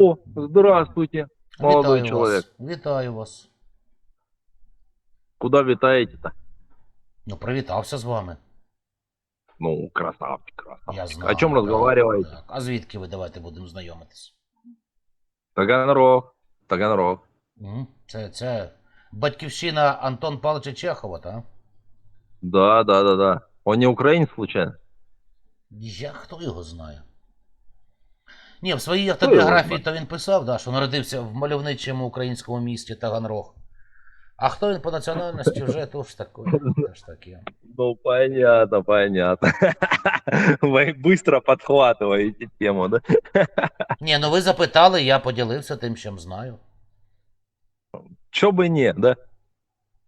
О, здравствуйте, молодой Вітаю человек. Вас. Вітаю вас. Куда витаете-то? Ну, привітався з вами. Ну, красавчик, красавчик. Я знаю. О чем так, разговариваете? так. А звідки ви давайте будемо знайомитись? Таганрог, Таганрог. М? Це, це батьківщина Антон Павловича Чехова, так? Да, да, да, да. Он не украинец случайно? Я хто його знає? Ні, в своїй його автобіографії знає? то він писав, да, що народився в мальовничому українському місті Таганрог. А хто він по національності вже то ж таке. То ж таке. Ну, понятно, понятно. Вы быстро подхватываете тему, да? Ні, ну ви запитали, я поділився тим, чим знаю. Чё бы не, да?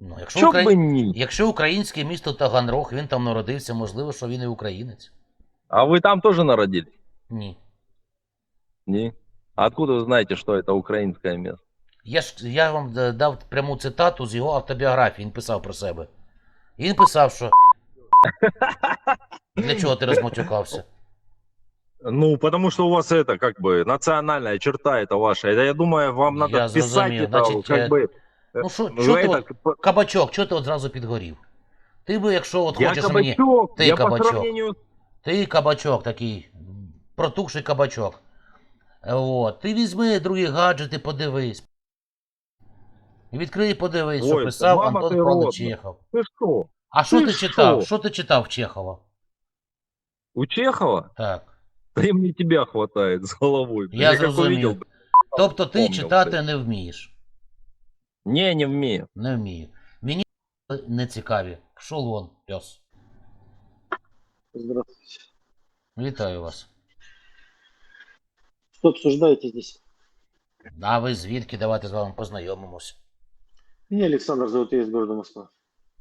Ну, якщо, Чё Украї... бы не. якщо українське місто Таганрог, він там народився, можливо, що він і українець. А вы там тоже народились? Ні. Не? А откуда вы знаете, что это украинское место? Я ж я вам д- дав пряму цитату з його автобіографії, він писав про себе. І він писав, що. Для чого ти розмотюкався? Ну, потому что у вас это, как бы, национальная черта это ваша. Это, я думаю, вам надо Я писать зрозумів. это, Значить, как е, бы... ну, що- ну, що ти это, от- по- Кабачок, чого ти одразу підгорів? Ти би, якщо от я хочеш мені. кабачок, Ты я по кабачок. сравнению... Ти кабачок такий, протухший кабачок. От. Ти візьми другі гаджети, подивись. І відкрий і подивись, що писав мама Антон ти Павлович. Чехов. Ты что? А що Ти ти читав? Що ти читав Чехова? У Чехова? Так. Да и мне тебя хватает с головой. Я как зрозумів. увидел, Тобто ти помнил, читати блин. не вмієш. Не, не вмею. Не вмію. Мені не цікаві. Пішов вон, пес. Здравствуйте. Вітаю вас. Что обсуждаете здесь? А ви звідки? Давайте з вами познайомимось. Меня Александр зовут, я из города Москва.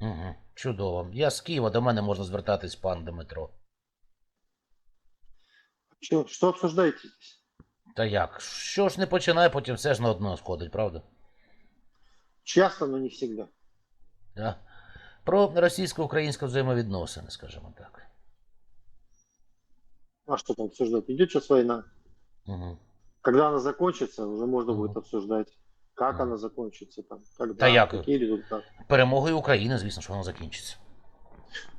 Угу. Чудово. Я з Києва, до мене можна звертатись пан Дмитро. Что, что обсуждаете здесь? Та як? Що ж не починай, потім все ж на одно сходить, правда? Часто, но не всегда. Да? Про російсько-українські взаємовідносини, скажімо так. А что там обсуждать? Идет сейчас война. Угу. Когда она закончится, уже можно Мгм. будет обсуждать, как Мгм. она закончится, там, когда, Да як? какие результаты. Перемогою України, звісно, що воно закінчиться.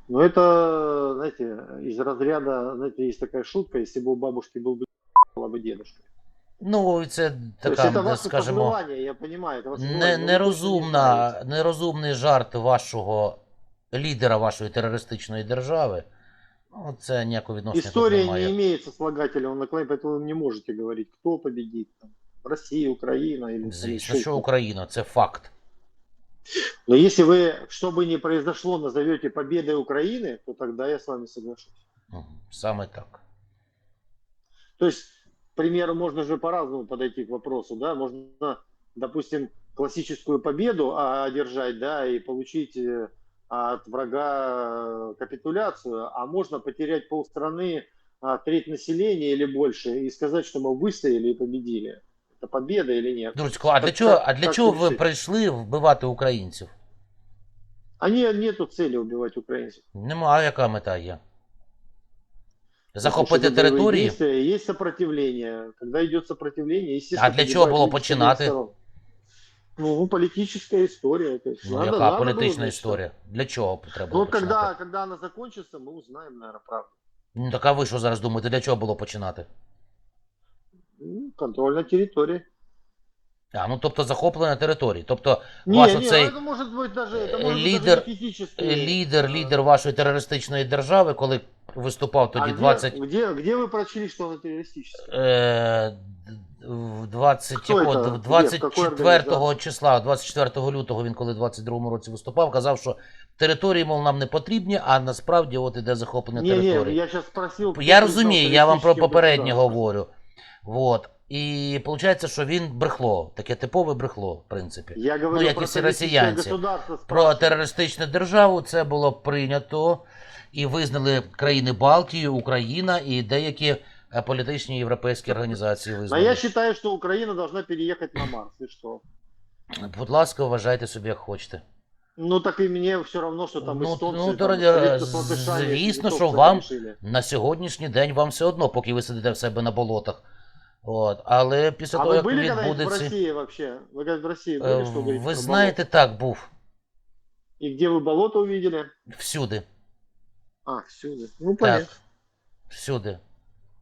Но это, знаете, из разряда, знаете, есть такая шутка, если бы у бабушки был бы была бы дедушка. Ну, і це То есть така, это де, ваше скажімо, пожелание, я понимаю. Это ваше не, желание, но вы точно не нерозумна, знаете. нерозумний жарт вашого лідера вашої терористичної держави. Ну, це ніякого відношення тут История немає. не имеет сослагательного наклонения, поэтому вы не можете говорить, кто победит. Там, Россия, Украина или там Звісно, еще що кто-то. Україна, це факт. Но если вы, что бы ни произошло, назовете победой Украины, то тогда я с вами соглашусь. Мгм, Саме так. То есть, к примеру, можно же по-разному подойти к вопросу, да, можно, допустим, классическую победу а, одержать, да, и получить э, от врага э, капитуляцию, а можно потерять полстраны, а, треть населения или больше, и сказать, что мы выстояли и победили. Это победа или нет? Друзько, а для Как- чого, как- а для как чого ви решить? прийшли вбивати українців? А не, нету цели убивать украинцев. Нема, а яка мета є? Захопити Потому что это боевые території? действия, Есть сопротивление. Когда идет сопротивление, естественно, А для чого погибают було люди с починати? обеих сторон. Ну, политическая история. То есть Ну, надо- яка надо было, політична значит, історія? Для чого треба Ну, було вот когда, починати? когда она закончится, мы узнаем, наверное, правду. Ну так а ви що зараз думаєте, для чого було починати? Ну, контроль на территории. А, ну тобто захоплення території. Тобто Не, ваш не, оцей это может быть даже, это э, может быть лидер- даже не физически. е, лідер, э, лідер вашої терористичної держави, коли виступав а тоді где, 20, где, где вы прочли, что она террористическая? е, д- в 20, якого- В какой 24 організації? числа, 24 лютого він коли в 22 році виступав, казав, що території, мов, нам не потрібні, а насправді от іде захоплення не, території. я сейчас спросил. Я розумію, я вам про попереднє государством. говорю. Вот. І виходить, що він брехло, таке типове брехло, в принципі. Я говорю як і всі росіянці. Про терористичну державу це було прийнято і визнали країни Балтії, Україна і деякі політичні європейські організації А визнали. я считаю, что Украина должна переехать на Марс. И что? Будь ласка, вважайте собі, як хочете. Ну так и мне все равно, что там Ну, эстонцы, ну, там, дорогі, советы с латышами, звісно, литовцами що вам- решили. На сьогоднішній день вам все одно, поки ви сидите в себе на болотах. От, але після А того, вы як были когда-нибудь в відбудеться. России вообще? Вы когда в России Е, были, что говорите Ви про знаєте, так був болото? И где вы болото увидели? всюди. А, всюду. Ну, понятно. Так. Всюди.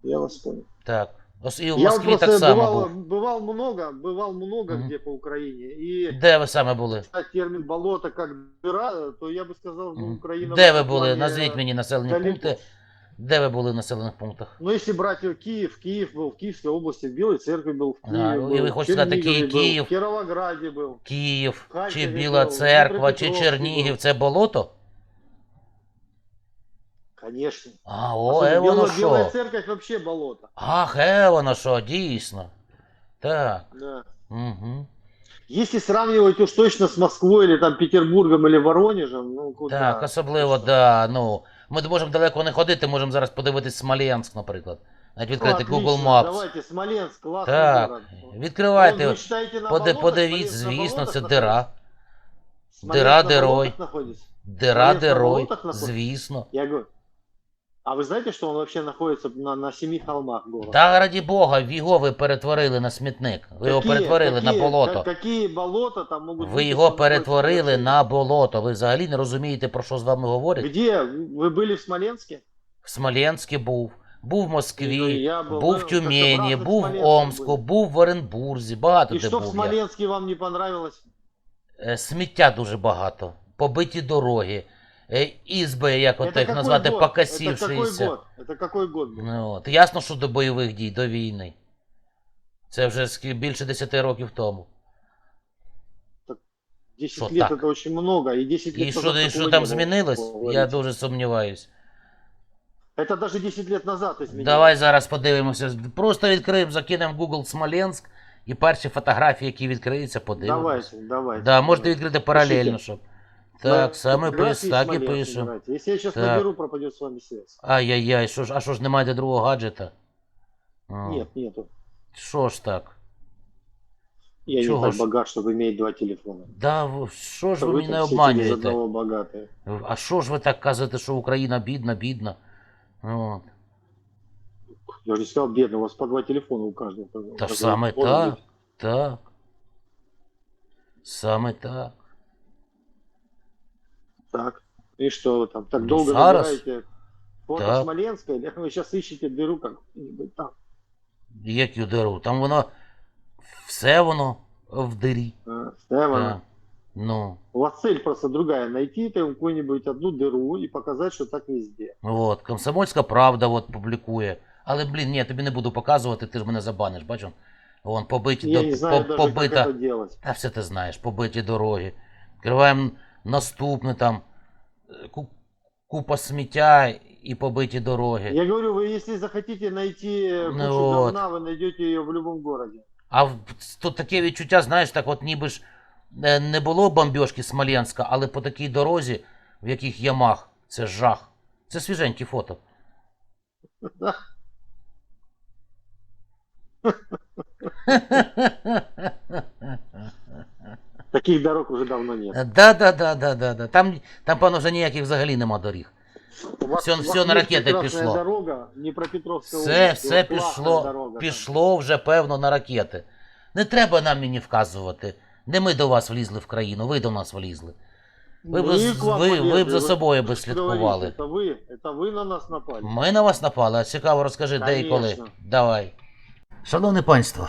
Я вас понял. Так. Ос- І в Я вот Москві так просто само бывал, був. бывал много, бывал много Мгм. где по Украине. И Де ви саме були? а, термин болото как дыра, то я бы сказал, ну, Мгм. Украина... в Де ви этом були? плане Назвіть мені населені далеко. пункти. Де ви були в населених пунктах? Ну, если брать э, Киев, Киев был в Киевской области, в Белой церкви был, в Да, Киеве и был, вы в хотите сказать, Чернигове такие был, Киев? в Кировограде был. Київ, чи Харкові Біла був, Церква, чи Дніпропетровський Чернігів був. це болото? Конечно. А, о, е воно Белая, Белая церковь вообще болото. Ах, е воно що, дійсно. Так. Да. Угу. Если сравнивать уж точно с Москвой или там Петербургом или Воронежем, ну куда? Так, особливо, да. Ну, ми можемо далеко не ходити, можемо зараз подивитись Смоленськ, наприклад. Навіть відкрити Google Maps. Давайте, Смоленск, классный Так, город. відкривайте, Ну, поди- подивіться, звісно, це дира. Смоленск Дира дирой. Дира дирой, звісно. Я говорю, а вы знаете, что он вообще находится на, на семи холмах город? Та раді Бога, його ви перетворили на смітник. Ви його Какие- перетворили на какие- болото. ка- Какие болота там могут быть, Ви если його он находится перетворили вообще? на болото. Ви взагалі не розумієте, про що з вами говорять? Где? Вы были в Смоленске? В Смоленську був, був в Ну, Москві, я был, був ну, в как-то в Тюмені, разных був в Смоленсках Омську, были. був в Оренбурзі, багато И де что в був я. Смоленске вам не понравилось? Е, Сміття дуже багато, побиті дороги, е, ізби, як от їх назвати, год? Это какой покосівшися. год? Это какой год был? Ну, от. Ясно, що до бойових дій, до війни. Це вже скі- більше 10 років тому. 10 Что лет так? это очень много. И 10 лет І що, назад і що такого там не было, змінилось? говорите. Я дуже сумніваюсь. Это даже 10 лет назад изменилось. Давай зараз подивимося. Просто відкриємо, закинемо в Google Смоленськ і перші фотографії, які відкриються, подивимося. Давайте, давайте. Да, можете відкрити паралельно, Пишіть. щоб. На Так, саме пис, фотографии так і Смоленск пишемо. играйте. Если я сейчас Так. наберу, пропадет с вами связь. Ай-яй-яй, що ж, а що ж немає другого гаджета? А, Нет, нету. Що ж так? Я Чего не так ж? богат, чтобы иметь два телефона. Да, ви- що ж Вы ви мене там все через обманюєте? одного богатые. А що ж ви так кажете, що Україна бідна, бідна? От. Я же не сказал бедно, у вас по два телефона у каждого. Та ж Как саме вы помните? так, так. Саме так. Так. И что вы там? Так Ну, долго зараз. набираете фото Так. Смоленска, или вы сейчас ищете дыру как-нибудь там? Яку диру? Там воно. Все воно в дирі. А, Стефан, Так. Ну, У вас цель просто другая. Найти там какую-нибудь одну дыру и показать, что так везде. от, Комсомольська правда от публікує. Але, блін, ні, я тобі не буду показувати, ти ж мене забаниш, бачиш? Вон, побиті Я до- не знаю по- даже, побита. как это делать. Та все ти знаєш, побиті дороги. Відкриваємо наступне там. е, Купа сміття і побиті дороги. Я говорю, вы если захотите найти Ну кучу вот. говна, вы найдете ее в любом городе. А тут таке відчуття, знаєш, так от ніби ж е, не було бомбьошки Смоленська, але по такій дорозі, в яких ямах, це жах. Це свіженькі фото. Таких дорог уже давно нет. Да, да, да, да, да, да. Там, там, певно, вже ніяких взагалі нема доріг. У вас- всё- у вас всё на есть ракеты прекрасная пішло. дорога, Днепропетровская Все, область, все вот классная пішло, дорога там. пішло вже, певно, на ракети. Не треба нам мені вказувати. Не ми до вас влізли в країну, ви до нас влізли. Ви б, Мы з- к вам ви, ви б полезли, за вы собою би что говорите? слідкували. Это вы, это вы на нас напали. Ми на вас напали, а цікаво розкажи, де і коли. Конечно. Давай. Шановне панство,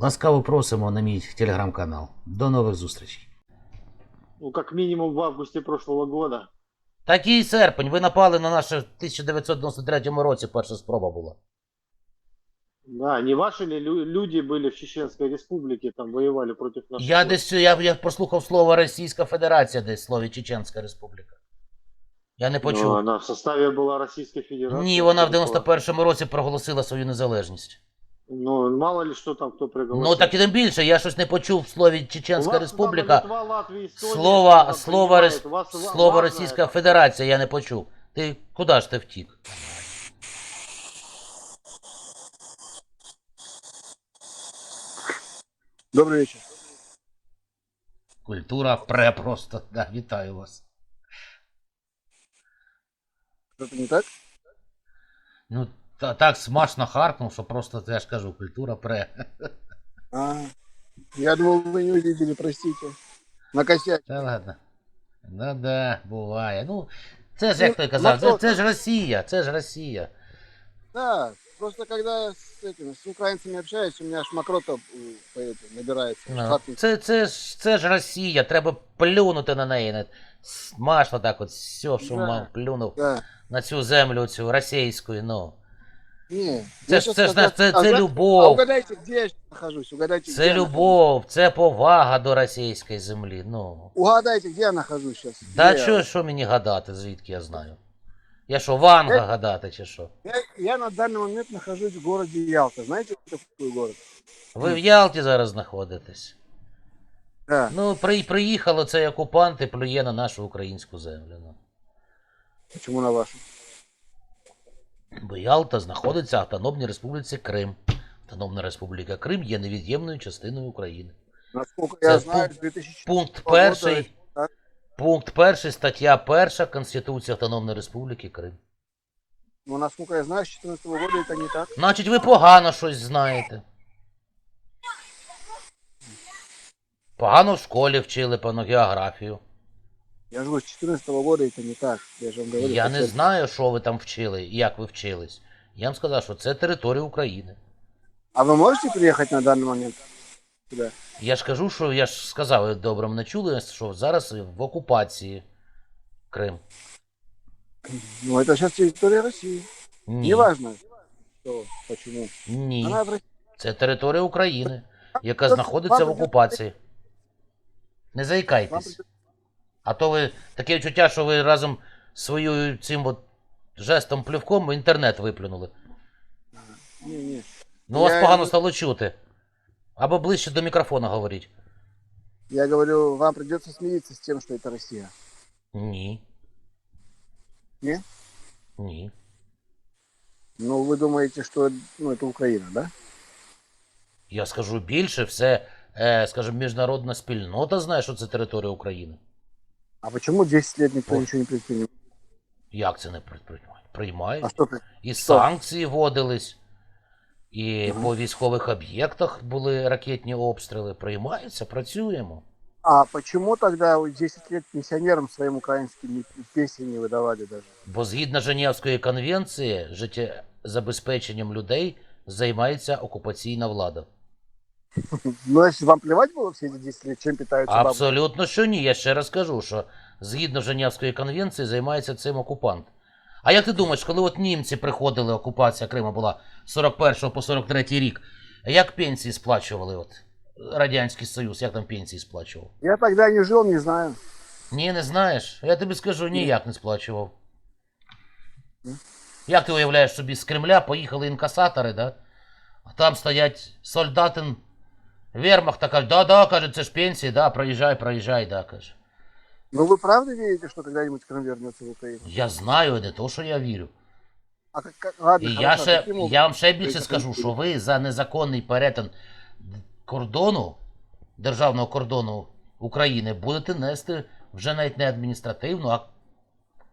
Ласкаво просимо на мій телеграм-канал. До нових зустрічей. Ну, как минимум в августе прошлого года. Такий серпень. Ви напали на наше в 1993 році. Перша спроба була. Да, не ваши ли лю- люди были в Чеченской республике, там воевали против наших? Я войск? десь я, я прослухав слово Російська Федерація, десь в слові Чеченська Республіка. Я не Ну, почув. она в составе была Российской Федерации. Ні, вона в 91-му році проголосила свою незалежність. Ну, мало ли что там кто пригласил. Ну так і тим більше, я щось не почув в слові У Чеченська вас Республіка. там Литва, Латвия, Эстония, Слова, там слово, принимает. рес... У вас ва- слово важно Російська это. Федерація я не почув. Ти куди ж ти втік? Добрый вечер. Культура пре просто. Да, вітаю вас. Что-то не так? Ну, та, так смачно харкнув, що просто, я ж кажу, культура пре. А, я думал, вы не увидели, простите. Накосячил. Та ладно. Ну да, буває. Ну, це ж як той казав, це, Ну, це ж Росія, це ж Росія. Да, просто когда я с, этими, с украинцами общаюсь, у меня аж мокрота м, по этому набирается. Ну, Харкнуть. це, це, ж, це ж Росія, треба плюнути на неї. на- Смачно так от все, що Да. мав, плюнув Да. на цю землю, цю російську, ну. Не, Це ж це ж сказал- це, це А любов. угадайте, где я нахожусь? Угадайте, где Це я любов, це повага до російської землі. Ну. нахожусь. Угадайте, где я нахожусь сейчас? Та що, що мені гадати, звідки я знаю? Я що, Ванга Е? гадати чи що? Я, я на данный момент нахожусь в городе Ялта. Знаете, какой город? Ви в Ялті зараз знаходитесь. Да. Ну, при, приїхало цей окупант і плює на нашу українську землю. Ну. Почему на вашу? Бо Ялта знаходиться в Автономній Республіці Крим. Автономна Республіка Крим є невід'ємною частиною України. Насколько Це я знаю, пункт- с 2000... Пункт перший. Пункт перший, стаття перша Конституції Автономної Республіки Крим. Но насколько я знаю, с 2014 года это не так. Значить, ви погано щось знаєте. Погано в школі вчили пану географію. Я же говорю, с 2014 года это не так. Я же вам говорю. Я по не церкви. знаю, що ви там вчили і як ви вчились. Я вам сказав, що це територія України. А вы можете приехать на данный момент сюда? Я ж кажу, що я ж сказав, ви добре мене чули, що зараз в окупації Крим. Ну, это сейчас территория России. Ні. Неважно, что, почему. Ні. Она в России. Це територія України, яка Вам знаходиться в придеться- окупації. Не Вам заїкайтесь. придется- А то ви таке відчуття, що ви разом з своєю цим от жестом плювком в інтернет виплюнули. Не, не. Ну, вас Я- погано стало чути. Або ближче до мікрофона говоріть. Я говорю, вам придется смириться с тем, что это Россия. Ні. Не? Ні. Ну, вы думаете, что ну, это Украина, да? Я скажу більше, все, е, скажімо, міжнародна спільнота знає, що це територія України. А почему 10 лет никто Вот. ничего не предпринял? Як це не приймають? Приймають. А что ты? І що? санкції вводились, і Ага. по військових об'єктах були ракетні обстріли. Приймаються, працюємо. А почему тогда вы 10 лет пенсионерам своим украинским ни- песен не выдавали даже? Бо згідно Женевської конвенції, життєзабезпеченням людей займається окупаційна влада. Ну, значит, вам плевать было все эти 10 лет, чем питаются бабушки? Абсолютно що ні. Я ще раз кажу, що згідно Женевської конвенції займається цим окупант. А як ти думаєш, коли от німці приходили, окупація Криму була з 41 по 43 рік, як пенсії сплачували? От Радянський Союз, як там пенсії сплачував? Я тогда не жил, не знаю. Ні, не знаєш. Я тобі скажу, ніяк не сплачував. Як ти уявляєш собі, з Кремля поїхали інкасатори, да? А там стоять солдати Вермахта, кажуть, да-да, каже, це ж пенсії, да, проїжджай, проїжджай, да, каже. Но вы правда верите, что когда-нибудь Крым вернется в Украину? Я знаю, не то, що я вірю. А как, как- ладно, І хорошо, я, ще, каким образом? я вам ще більше Ви скажу, такі- що ви за незаконний перетин кордону, державного кордону України будете нести вже навіть не адміністративну, а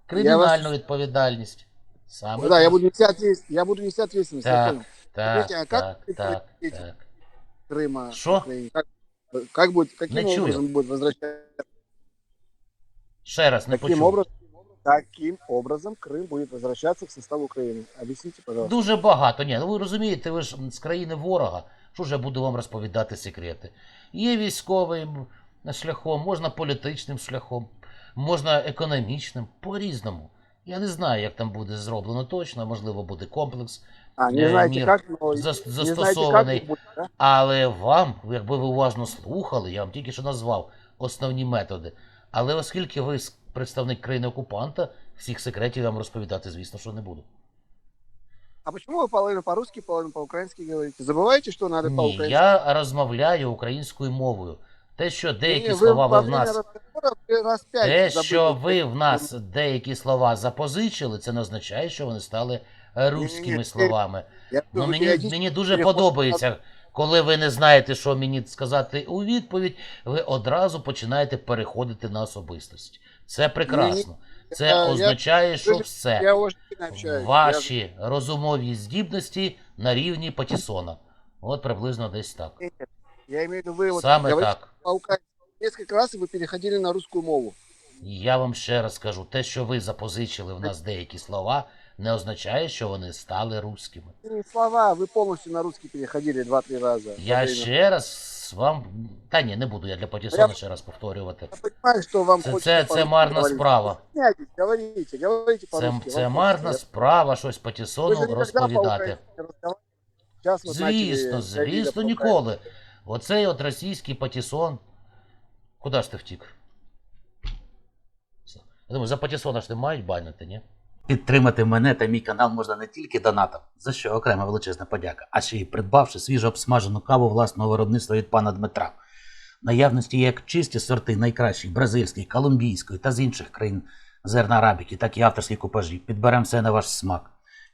кримінальну відповідальність. Саме Ну да, я так. буду нести ответственность. Я буду нести ответственность. я Так, понял. так, Скажите, а так, как вы так, предотвратите? так. Крыма. Шо? Украине? Как, как будет, каким Не чую. образом будет возвращаться? Ще раз не Каким почув. образом, каким образом Крым будет возвращаться в состав Украины? Объясните, пожалуйста. Дуже багато. Ні, ну ви розумієте, ви ж з країни ворога. Що ж я буду вам розповідати секрети? Є військовим шляхом, можна політичним шляхом, можна економічним, по-різному. Я не знаю, як там буде зроблено точно, можливо, буде комплекс. А, не э, знаете мир как, но зас- не знаете, как застосований. будет, да? Але вам, якби ви уважно слухали, я вам тільки що назвав основні методи. Але оскільки ви с- представник країни окупанта, всіх секретів я вам розповідати, звісно, що не буду. А почему вы половину по-русски, половину по-украински говорите? Забываете, что надо Ні, по-украински? я розмовляю українською мовою. Те, що деякі слова ви в нас. Те, що ви в нас деякі слова запозичили, це не означає, що вони стали е, руськими словами. Ну, мені, мені дуже подобається, коли ви не знаєте, що мені сказати у відповідь, ви одразу починаєте переходити на особистості. Це прекрасно. Це означає, що все. Ваші розумові здібності на рівні Патісона. От приблизно десь так. Я, я имею в виду, вы вот Саме говорите так. по-украински. Несколько раз вы переходили на русскую мову. Я вам ще раз кажу, те, що ви запозичили в нас деякі слова, не означає, що вони стали руськими. Не слова, вы полностью на русский переходили два-три раза. Я Во время- ще раз вам. Та ні, не буду я для Патісона Я- ще раз повторювати. Я понимаю, что вам Це, хочется це, це по-русски марна говорить. справа. Стесняйтесь, Говорите, говорите Це, по-русски. це вам марна хочется. справа щось Вы Патісону же никогда розповідати. по-украински не разговаривали. Сейчас вот начали Звісно, Давида звісно, по-украински. ніколи. Оцей от російський Патісон. Куди ж ти втік? Я думаю, за Патісона ж не мають банити, ні? Підтримати мене та мій канал можна не тільки донатом, за що окрема величезна подяка, а ще й придбавши свіжо обсмажену каву власного виробництва від пана Дмитра. Наявності як чисті сорти найкращих бразильської, колумбійської та з інших країн зерна арабіки, так і авторські купажі. Підберемо все на ваш смак.